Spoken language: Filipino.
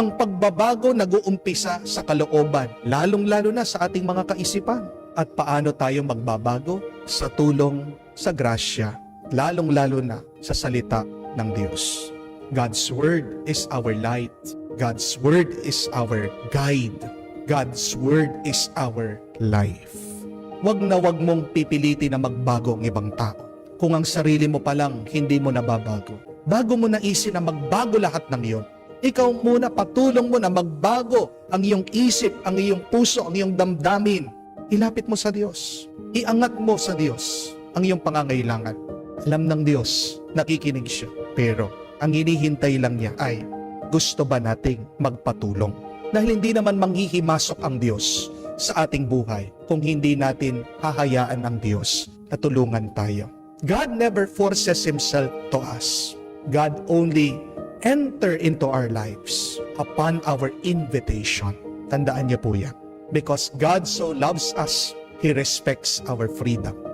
Ang pagbabago nag-uumpisa sa kalooban, lalong-lalo na sa ating mga kaisipan. At paano tayo magbabago? Sa tulong, sa grasya, lalong-lalo na sa salita ng Diyos. God's Word is our light. God's Word is our guide. God's Word is our life. Huwag na huwag mong pipilitin na magbago ang ibang tao. Kung ang sarili mo pa lang hindi mo nababago. Bago mo naisin na magbago lahat ng iyon, ikaw muna patulong mo na magbago ang iyong isip, ang iyong puso, ang iyong damdamin. Ilapit mo sa Diyos. Iangat mo sa Diyos ang iyong pangangailangan. Alam ng Diyos, nakikinig siya. Pero ang hinihintay lang niya ay gusto ba nating magpatulong? Dahil hindi naman manghihimasok ang Diyos sa ating buhay kung hindi natin hahayaan ang Diyos na tulungan tayo. God never forces Himself to us. God only enter into our lives upon our invitation. Tandaan niyo po yan. Because God so loves us, He respects our freedom.